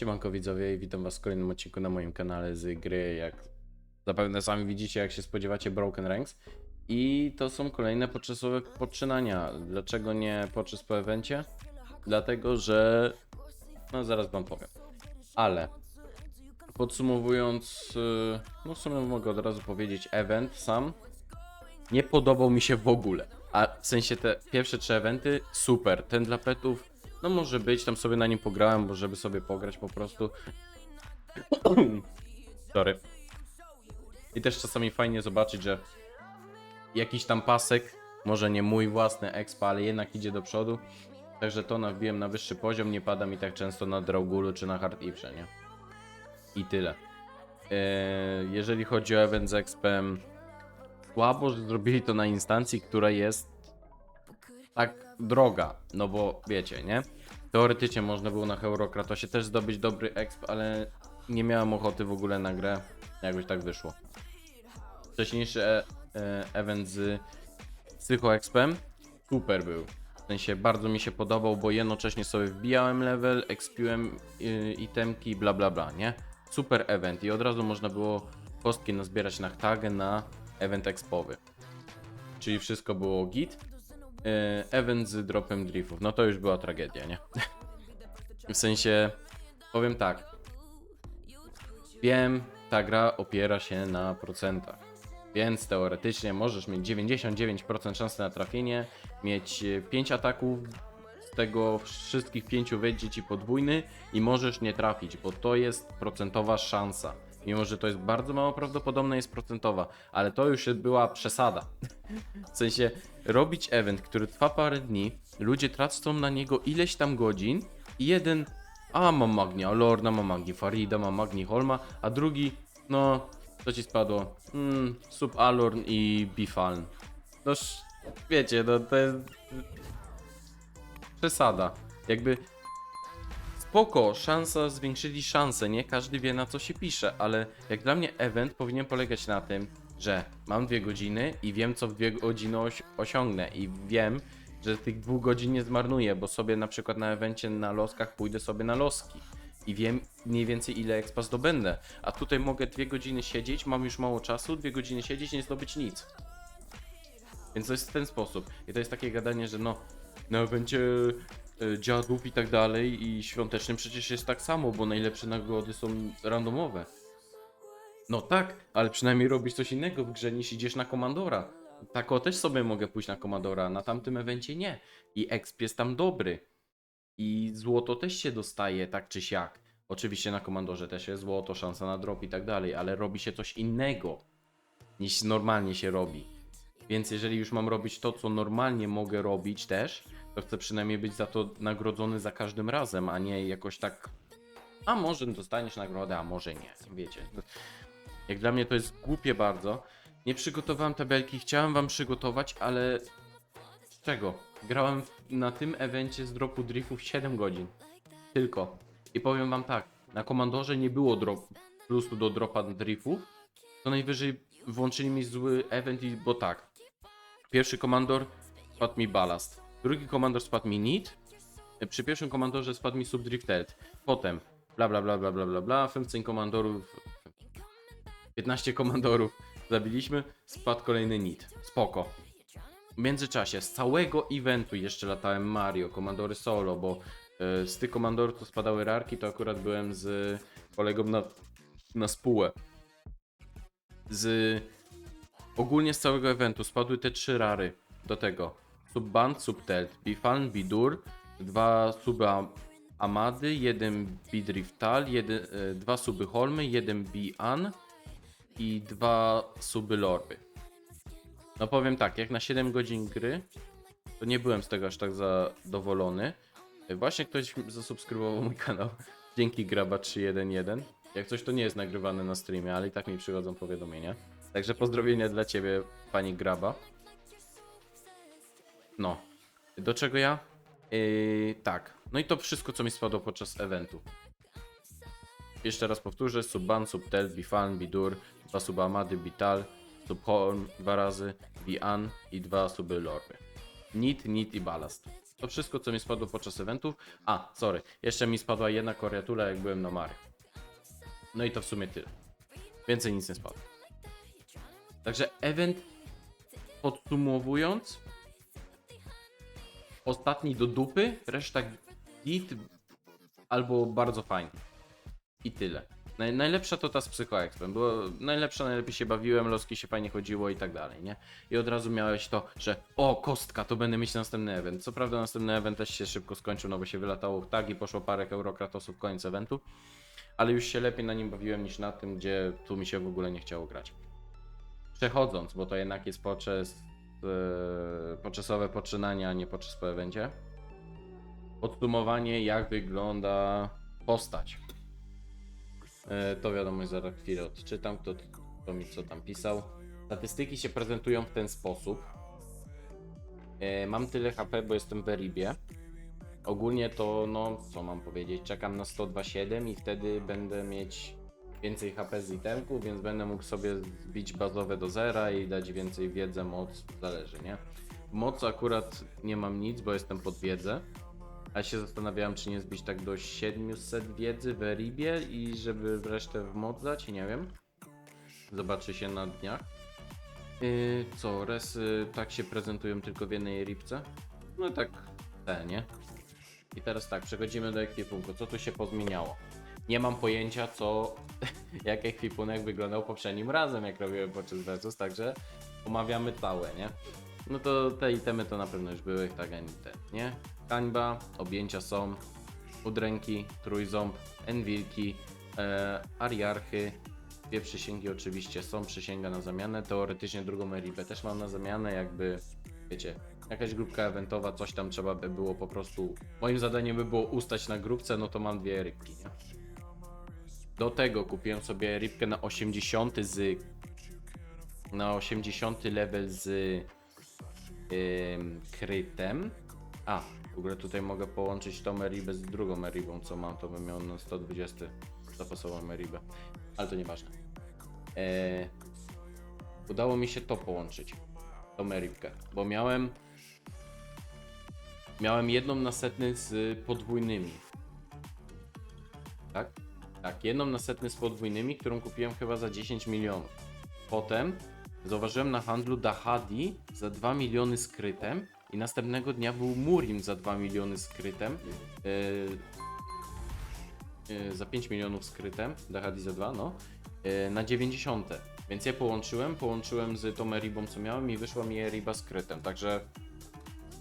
Siemanko widzowie i witam was w kolejnym odcinku na moim kanale z gry, jak zapewne sami widzicie, jak się spodziewacie, Broken Ranks. I to są kolejne poczesowe poczynania. Dlaczego nie poczes po evencie? Dlatego, że... No zaraz wam powiem. Ale podsumowując, yy, no w sumie mogę od razu powiedzieć, event sam nie podobał mi się w ogóle. A w sensie te pierwsze trzy eventy, super. Ten dla petów, no może być, tam sobie na nim pograłem, bo żeby sobie pograć po prostu. Sorry. I też czasami fajnie zobaczyć, że jakiś tam pasek, może nie mój własny expa, ale jednak idzie do przodu. Także to nabiłem na wyższy poziom, nie pada mi tak często na Draugulu czy na Hard Ifrze, nie? I tyle. Eee, jeżeli chodzi o event z expem, słabo, że zrobili to na instancji, która jest tak droga, no bo wiecie, nie? Teoretycznie można było na Eurokratosie też zdobyć dobry exp, ale nie miałem ochoty w ogóle na grę, jakbyś tak wyszło. Wcześniejszy e e event z Psycho Expem super był. W sensie bardzo mi się podobał, bo jednocześnie sobie wbijałem level, expiłem y, itemki, bla bla bla, nie? Super event i od razu można było kostki nazbierać na Htagę na event expowy. Czyli wszystko było git. E, Event z dropem driftów. No to już była tragedia, nie? w sensie, powiem tak. Wiem, ta gra opiera się na procentach. Więc teoretycznie możesz mieć 99% szansy na trafienie, mieć 5 ataków, z tego wszystkich 5 wejdzie ci podwójny i możesz nie trafić, bo to jest procentowa szansa. Mimo, że to jest bardzo mało prawdopodobne, jest procentowa, ale to już była przesada. W sensie, robić event, który trwa parę dni, ludzie tracą na niego ileś tam godzin i jeden, a mam Magnia Lorna, mam Magni Farida, mam Magni Holma, a drugi, no, co ci spadło? Mm, Sub Alorn i Bifaln. No, sz- wiecie, no to jest przesada. Jakby spoko, szansa, zwiększyli szanse, nie? Każdy wie na co się pisze, ale jak dla mnie event powinien polegać na tym, że mam dwie godziny i wiem co w dwie godziny osiągnę i wiem, że tych dwóch godzin nie zmarnuję, bo sobie na przykład na evencie na loskach pójdę sobie na loski i wiem mniej więcej ile expa zdobędę, a tutaj mogę dwie godziny siedzieć, mam już mało czasu, dwie godziny siedzieć nie zdobyć nic. Więc to jest w ten sposób. I to jest takie gadanie, że no, na evencie e, dziadów i tak dalej i świątecznym przecież jest tak samo, bo najlepsze nagrody są randomowe. No tak, ale przynajmniej robisz coś innego w grze niż idziesz na komandora. Tako też sobie mogę pójść na komandora, na tamtym evencie nie. I exp jest tam dobry. I złoto też się dostaje tak czy siak. Oczywiście na komandorze też jest złoto, szansa na drop i tak dalej, ale robi się coś innego niż normalnie się robi. Więc jeżeli już mam robić to, co normalnie mogę robić też, to chcę przynajmniej być za to nagrodzony za każdym razem, a nie jakoś tak. A może dostaniesz nagrodę, a może nie. Wiecie. Jak dla mnie to jest głupie bardzo. Nie przygotowałem tabelki, chciałem wam przygotować, ale z czego? Grałem na tym evencie z dropu driftów 7 godzin. Tylko. I powiem wam tak, na komandorze nie było drop, plusu do dropa driftów. To najwyżej włączyli mi zły event, i, bo tak. Pierwszy komandor spadł mi balast. Drugi komandor spadł mi nit. Przy pierwszym komandorze spadł mi subdrifted. Potem bla bla bla bla bla bla bla. 15 komandorów 15 komandorów zabiliśmy, spadł kolejny nit. Spoko. W międzyczasie z całego eventu jeszcze latałem Mario, komandory solo, bo e, z tych komandorów to spadały rarki, to akurat byłem z kolegą na, na spółę. Z ogólnie z całego eventu spadły te trzy rary do tego. Subband, Subtelt, Bifaln, Bidur, dwa suby Am- Amady, jeden Bidriftal, jeden, e, dwa suby Holmy, jeden Bian i dwa suby Lorby. No powiem tak, jak na 7 godzin gry, to nie byłem z tego aż tak zadowolony. E, Właśnie ktoś zasubskrybował mój kanał. Dzięki Graba 311. Jak coś to nie jest nagrywane na streamie, ale i tak mi przychodzą powiadomienia. Także pozdrowienia dla ciebie, pani Graba. No. Do czego ja? Yy, tak. No i to wszystko, co mi spadło podczas eventu. Jeszcze raz powtórzę. Subban, Subtel, Bifaln, Bidur, dwa suby Amady, Bital, Subholm dwa razy, Bian i dwa suby Lorby. Nit, Nit i Balast. To wszystko, co mi spadło podczas eventu. A, sorry, jeszcze mi spadła jedna koriatura, jak byłem na Mary. No i to w sumie tyle. Więcej nic nie spadło. Także event, podsumowując, ostatni do dupy, reszta git albo bardzo fajnie. I tyle. Naj, najlepsza to ta z Psychoexpem, bo najlepsza, najlepiej się bawiłem, loski się fajnie chodziło i tak dalej, nie? I od razu miałeś to, że o, kostka, to będę mieć następny event. Co prawda następny event też się szybko skończył, no bo się wylatało w tag i poszło parę eurokratosów koniec eventu, ale już się lepiej na nim bawiłem niż na tym, gdzie tu mi się w ogóle nie chciało grać. Przechodząc, bo to jednak jest poczes, yy, poczesowe poczynanie, a nie poczes po evencie. Podsumowanie, jak wygląda postać. E, To wiadomość za chwilę odczytam, kto, kto mi co tam pisał. Statystyki się prezentują w ten sposób. E, Mam tyle HP, bo jestem w Eribie. Ogólnie to, no, co mam powiedzieć, czekam na 102.7 i wtedy będę mieć więcej HP z itemku, więc będę mógł sobie zbić bazowe do zera i dać więcej wiedzę, moc, zależy, nie? Moc akurat nie mam nic, bo jestem pod wiedzę. A się zastanawiałem, czy nie zbić tak do 700 wiedzy w Eribie i żeby resztę w mod dać, nie wiem. Zobaczy się na dniach. Yy, co, resy tak się prezentują tylko w jednej Eribce? No tak, te, nie? I teraz tak, przechodzimy do ekwipunku. Co tu się pozmieniało? Nie mam pojęcia, co, jak ekwipunek wyglądał poprzednim razem, jak robiłem podczas versus, także omawiamy całe, nie? No to te itemy to na pewno już były, tak ani te, nie? Hańba, objęcia są, udręki, trójząb, enwilki, e, ariarchy, dwie przysięgi oczywiście są, przysięga na zamianę, teoretycznie drugą eribę też mam na zamianę, jakby, wiecie, jakaś grupka eventowa, coś tam trzeba by było po prostu, moim zadaniem by było ustać na grupce, no to mam dwie rybki, nie? Do tego kupiłem sobie rybkę na 80 z na 80 level z krytem. A, w ogóle tutaj mogę połączyć tą Meribę z drugą Meribą, co mam, to bym miał na 120 zapasową Meribę, ale to nieważne. Eee, udało mi się to połączyć, tą Meribkę, bo miałem miałem jedną na setny z podwójnymi. Tak? Tak, jedną na setny z podwójnymi, którą kupiłem chyba za 10 milionów. Potem zauważyłem na handlu Dahadi za 2 miliony skrytem i następnego dnia był Murim za 2 miliony skrytem. Yy, yy, za 5 milionów skrytem, Dahadi za 2, no. Yy, na 90. Więc je połączyłem, połączyłem z tą Eribą co miałem i wyszła mi Eriba skrytem, także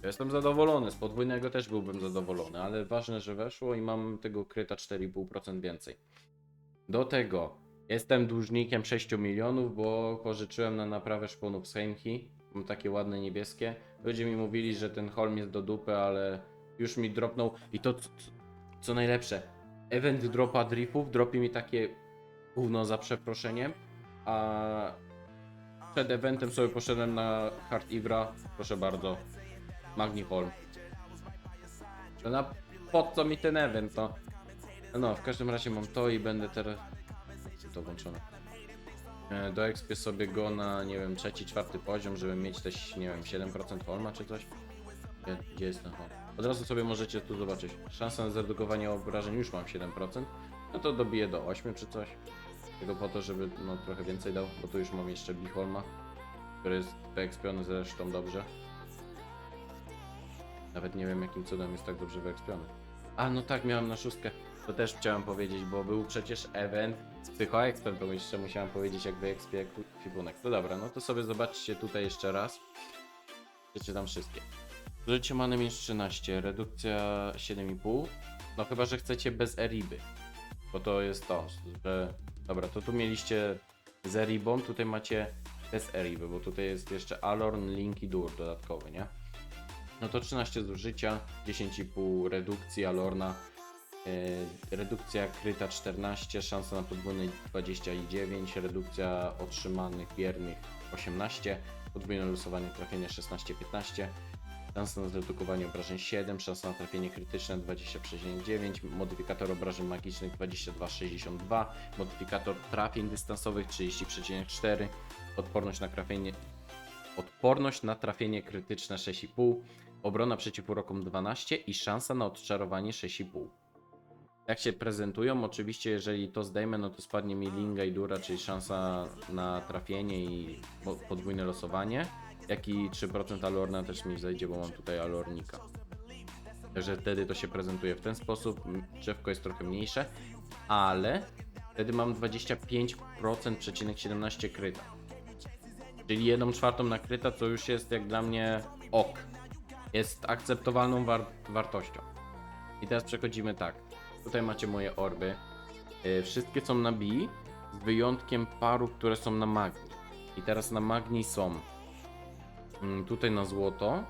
ja jestem zadowolony, z podwójnego też byłbym zadowolony, ale ważne, że weszło i mam tego kryta 4,5% więcej. Do tego jestem dłużnikiem 6 milionów, bo pożyczyłem na naprawę szponów z Heimki. Mam takie ładne niebieskie. Ludzie mi mówili, że ten holm jest do dupy, ale już mi dropnął. I to co, najlepsze, event dropa dripów, dropi mi takie gówno za przeproszeniem, a przed eventem sobie poszedłem na Hard Ivra, proszę bardzo, Magni Holm. Na po co mi ten event, no? No, w każdym razie mam to i będę teraz... To włączone. E, Do expię sobie go na, nie wiem, trzeci, czwarty poziom, żeby mieć też, nie wiem, 7% Holma czy coś. Gdzie, gdzie jest ten Holm? Od razu sobie możecie tu zobaczyć. Szansa na zredukowanie obrażeń już mam 7%. No to dobiję do 8 czy coś. Tylko po to, żeby no, trochę więcej dał, bo tu już mam jeszcze Biholma, który jest wyekspiony zresztą dobrze. Nawet nie wiem jakim cudem jest tak dobrze wyekspiony. A no tak, miałem na szóstkę. To też chciałem powiedzieć, bo był przecież event z Psychoexpem, to jeszcze musiałem powiedzieć jak wyekspie kwipunek. No dobra, no to sobie zobaczcie tutaj jeszcze raz. Przeczytam wszystkie. Zużycie many minus 13, redukcja 7,5. No chyba, że chcecie bez Eriby. Bo to jest to, że... Dobra, to tu mieliście z Eribą, tutaj macie bez Eriby, bo tutaj jest jeszcze Alorn, Link i Dur dodatkowy, nie? No to 13 zużycia, 10,5 redukcji Alorna, redukcja kryta 14, szansa na podwójny 29, redukcja otrzymanych wiernych 18, podwójne losowanie trafienia 16-15, szansa na zredukowanie obrażeń 7, szansa na trafienie krytyczne 20,9, modyfikator obrażeń magicznych 22,62, modyfikator trafień dystansowych 30,4, odporność na trafienie Odporność na trafienie krytyczne 6,5, obrona przeciw urokom 12 i szansa na odczarowanie 6,5. Jak się prezentują, oczywiście jeżeli to zdejmę, no to spadnie mi Linga i Dura, czyli szansa na trafienie i po- podwójne losowanie, jak i 3% Alorna też mi zejdzie, bo mam tutaj Alornika. Także wtedy to się prezentuje w ten sposób, drzewko jest trochę mniejsze, ale wtedy mam 25% przecinek 17 kryta. Czyli jedną czwartą nakryta, co już jest jak dla mnie ok. Jest akceptowalną war wartością. I teraz przechodzimy tak. Tutaj macie moje orby. Yy, wszystkie są na B, z wyjątkiem paru, które są na magni. I teraz na magni są mm, tutaj na złoto,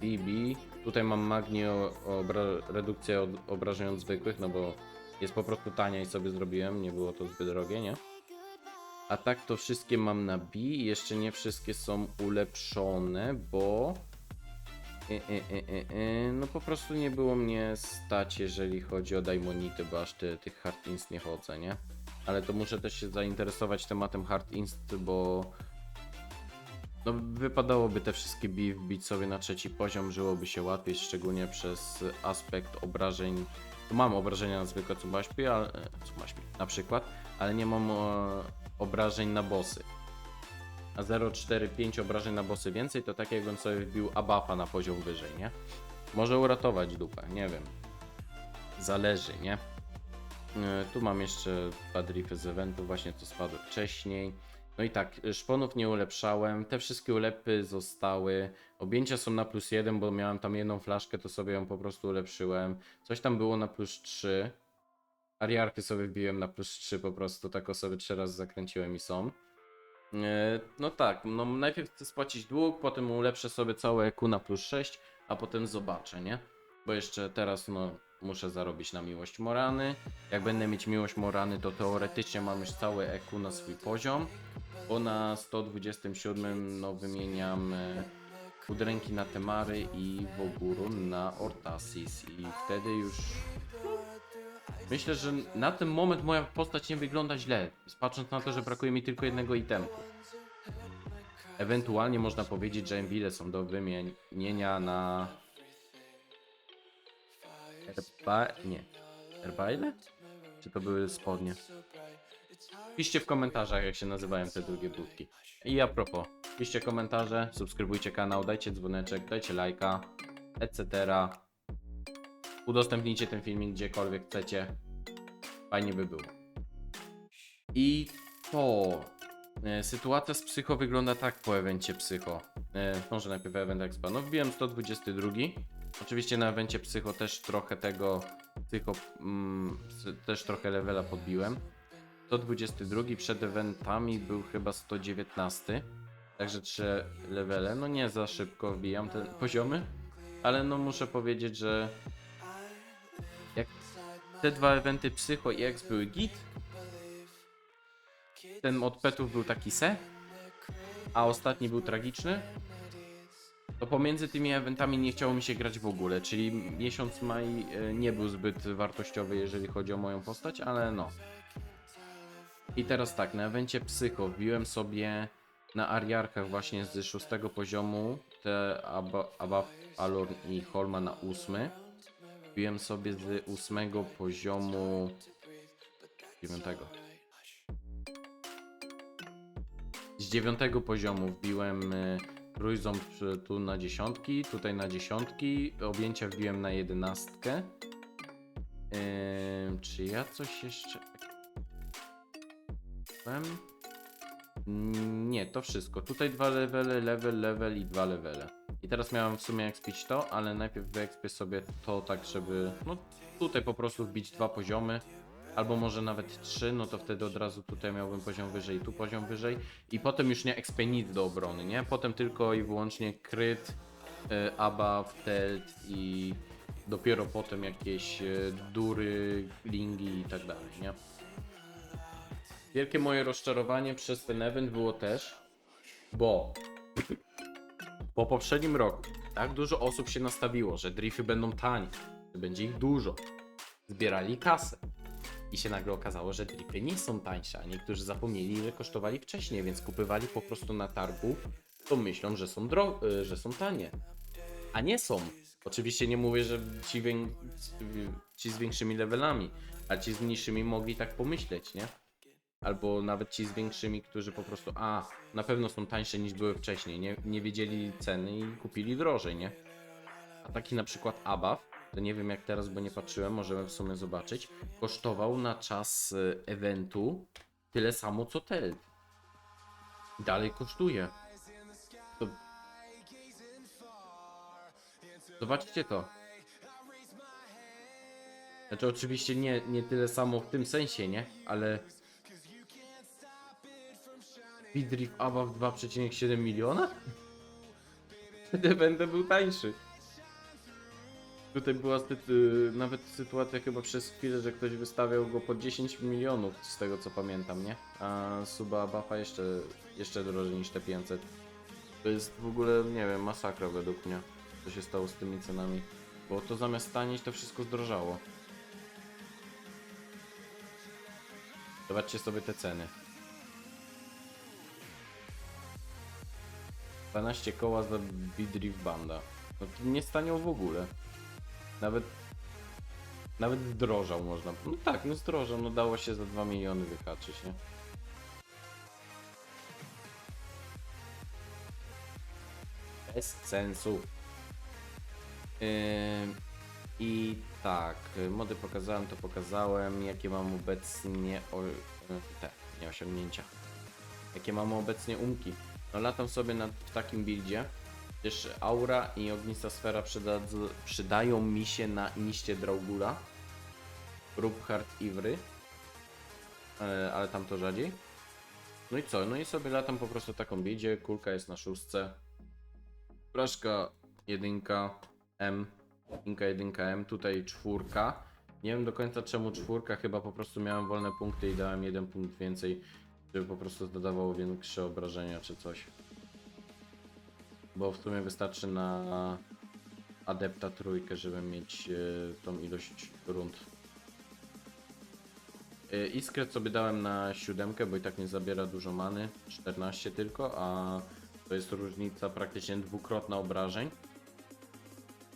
BB. Tutaj mam magni o, obra- redukcję od, obrażeń zwykłych, no bo jest po prostu tania i sobie zrobiłem, nie było to zbyt drogie, nie? A tak to wszystkie mam na B jeszcze nie wszystkie są ulepszone, bo e, e, e, e, no po prostu nie było mnie stać, jeżeli chodzi o Daimonity, bo aż ty, tych Hard Inst nie chodzę, nie? Ale to muszę też się zainteresować tematem Hard Inst, bo no wypadałoby te wszystkie B wbić sobie na trzeci poziom, żyłoby się łatwiej, szczególnie przez aspekt obrażeń. Tu mam obrażenia na zwykłe Cubaśpi, ale, e, Cubaśpi na przykład, ale nie mam e, obrażeń na bossy. A 0,45 obrażeń na bossy więcej to tak jakbym sobie wbił Abafa na poziom wyżej, nie? Może uratować dupę, nie wiem. Zależy, nie? E, Tu mam jeszcze dwa z eventu, właśnie to spadły wcześniej. No i tak, szponów nie ulepszałem, te wszystkie ulepy zostały. Objęcia są na plus 1, bo miałem tam jedną flaszkę, to sobie ją po prostu ulepszyłem. Coś tam było na plus 3. Ariarchy sobie wbiłem na plus 3 po prostu, tak o sobie trzy razy zakręciłem i są. E, No tak, no najpierw chcę spłacić dług, potem ulepszę sobie całe EQ na plus 6, a potem zobaczę, nie? Bo jeszcze teraz no muszę zarobić na miłość Morany. Jak będę mieć miłość Morany, to teoretycznie mam już całe EQ na swój poziom. Bo na 127 no wymieniam e, udręki na Temary i Woguru na Ortasis i wtedy już myślę, że na ten moment moja postać nie wygląda źle, patrząc na to, że brakuje mi tylko jednego itemku. Ewentualnie można powiedzieć, że Envile są do wymienienia na Erba... nie. Erbaile? Czy to były spodnie? Piszcie w komentarzach, jak się nazywają te drugie budki. I a propos, piszcie komentarze, subskrybujcie kanał, dajcie dzwoneczek, dajcie lajka, etc. Udostępnijcie ten filmik gdziekolwiek chcecie. Fajnie by było. I to. E, sytuacja z psycho wygląda tak po evencie psycho. E, może najpierw event expa. No wbiłem 122. Oczywiście na evencie psycho też trochę tego psycho, mm, też trochę levela podbiłem. 122 przed eventami był chyba 119. Także trzy levele. No nie za szybko wbijam te poziomy, ale no muszę powiedzieć, że te dwa eventy Psycho i X były git, ten od petów był taki se, a ostatni był tragiczny, to pomiędzy tymi eventami nie chciało mi się grać w ogóle, czyli miesiąc maj e, nie był zbyt wartościowy, jeżeli chodzi o moją postać, ale no. I teraz tak, na evencie Psycho wbiłem sobie na Ariarchach właśnie z szóstego poziomu te Aba- Abaf, Alorn i Holma na ósmy. Wbiłem sobie z ósmego poziomu dziewiątego. Z dziewiątego poziomu wbiłem y, trójząb tu na dziesiątki, tutaj na dziesiątki, objęcia wbiłem na jedenastkę. Ym, czy ja coś jeszcze... Nie, to wszystko. Tutaj dwa levele, level, level i dwa levele. I teraz miałem w sumie expić to, ale najpierw wyekspię sobie to tak, żeby no tutaj po prostu wbić dwa poziomy. Albo może nawet trzy, no to wtedy od razu tutaj miałbym poziom wyżej, tu poziom wyżej. I potem już nie expię nic do obrony, nie? Potem tylko i wyłącznie kryt, y, abaw, telt i dopiero potem jakieś y, dury, lingi i tak dalej, nie? Wielkie moje rozczarowanie przez ten event było też, bo po poprzednim roku tak dużo osób się nastawiło, że drifty będą tanie, że będzie ich dużo. Zbierali kasę. I się nagle okazało, że drifty nie są tańsze, a niektórzy zapomnieli ile kosztowali wcześniej, więc kupywali po prostu na targu, to myślą, że są, dro- y, że są tanie. a nie są. Oczywiście nie mówię, że ci, ci z większymi levelami, a ci z niższymi mogli tak pomyśleć, nie? Albo nawet ci z większymi, którzy po prostu, a na pewno są tańsze niż były wcześniej, nie, nie wiedzieli ceny i kupili drożej, nie? A taki na przykład Abaw, to nie wiem jak teraz, bo nie patrzyłem, możemy w sumie zobaczyć, kosztował na czas y, eventu tyle samo co Telt. Dalej kosztuje. To... Zobaczcie to. Znaczy oczywiście nie, nie tyle samo w tym sensie, nie? Ale... Speedrift Abaw 2,7 miliona? Wtedy będę był tańszy. Tutaj była nawet sytuacja chyba przez chwilę, że ktoś wystawiał go po 10 milionów, z tego co pamiętam, nie? A suba Buffa jeszcze, jeszcze drożej niż te 500. To jest w ogóle, nie wiem, masakra według mnie, co się stało z tymi cenami. Bo to zamiast tanieć, to wszystko zdrożało. Zobaczcie sobie te ceny. 12 koła za Bidrift Banda. No to nie staniał w ogóle. Nawet nawet zdrożał można. No tak, no zdrożał, no dało się za 2 miliony wyhaczyć, nie? Bez sensu. Ym, I tak, mody pokazałem, to pokazałem. Jakie mam obecnie o, y, te, nie osiągnięcia. Jakie mam obecnie umki. No latam sobie na, w takim buildzie. Też aura i ognista sfera przyda, przydają mi się na niście Draugula. Rubhard Ivry. E, ale tam to rzadziej. No i co? No i sobie latam po prostu taką biedzie. Kulka jest na szóstce. Flaszka jedynka M. Inka jedynka M. Tutaj czwórka. Nie wiem do końca czemu czwórka. Chyba po prostu miałem wolne punkty i dałem jeden punkt więcej. Żeby po prostu dodawało większe obrażenia czy coś. Bo w sumie wystarczy na adepta trójkę, żeby mieć e, tą ilość rund. E, Iskrę sobie dałem na siódemkę, bo i tak nie zabiera dużo many, 14 tylko, a to jest różnica praktycznie dwukrotna obrażeń.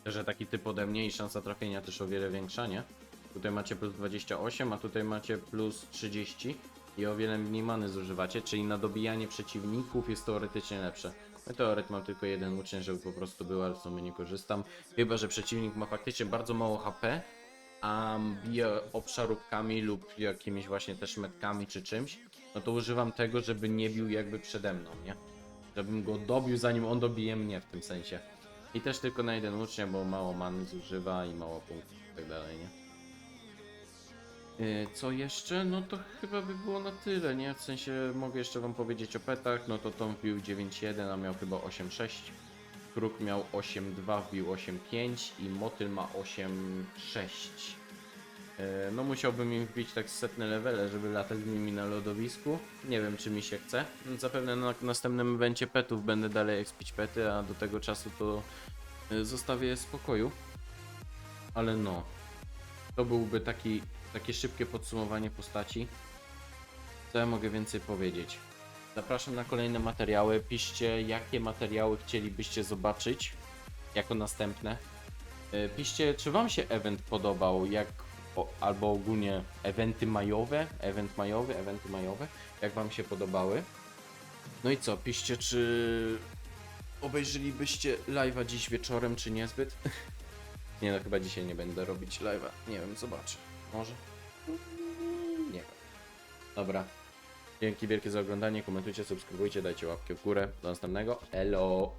Że taki typ ode mnie i szansa trafienia też o wiele większa, nie? Tutaj macie plus 28, a tutaj macie plus 30 i o wiele mniej many zużywacie, czyli na dobijanie przeciwników jest teoretycznie lepsze. Meteoryt mam tylko jeden uczeń, żeby po prostu był, ale w sumie nie korzystam. Chyba, że przeciwnik ma faktycznie bardzo mało HP, a bije obszaróbkami lub jakimiś właśnie też metkami czy czymś, no to używam tego, żeby nie bił jakby przede mną, nie? Żebym go dobił zanim on dobije mnie w tym sensie. I też tylko na jeden ucznia, bo mało many zużywa i mało punktów i tak dalej, nie? Yy, Co jeszcze? No to chyba by było na tyle, nie? W sensie mogę jeszcze wam powiedzieć o petach, no to Tom wbił 9.1, a miał chyba 8.6. Kruk miał 8.2, wbił 8.5 i Motyl ma 8.6. Yy, No musiałbym im wbić tak setne levele, żeby latać z nimi na lodowisku. Nie wiem czy mi się chce. Zapewne na następnym evencie petów będę dalej expić pety, a do tego czasu to yy, zostawię je spokoju. Ale no, to byłby taki, takie szybkie podsumowanie postaci. Co ja mogę więcej powiedzieć? Zapraszam na kolejne materiały. Piszcie, jakie materiały chcielibyście zobaczyć jako następne. E, Piszcie, czy Wam się event podobał, jak albo ogólnie eventy majowe, event majowy, eventy majowe, jak Wam się podobały. No i co, piszcie, czy obejrzelibyście live'a dziś wieczorem, czy niezbyt? Nie no, chyba dzisiaj nie będę robić live'a. Nie wiem, zobaczę. Może? Nie. Dobra. Dzięki wielkie za oglądanie, komentujcie, subskrybujcie, dajcie łapkę w górę. Do następnego. Elo!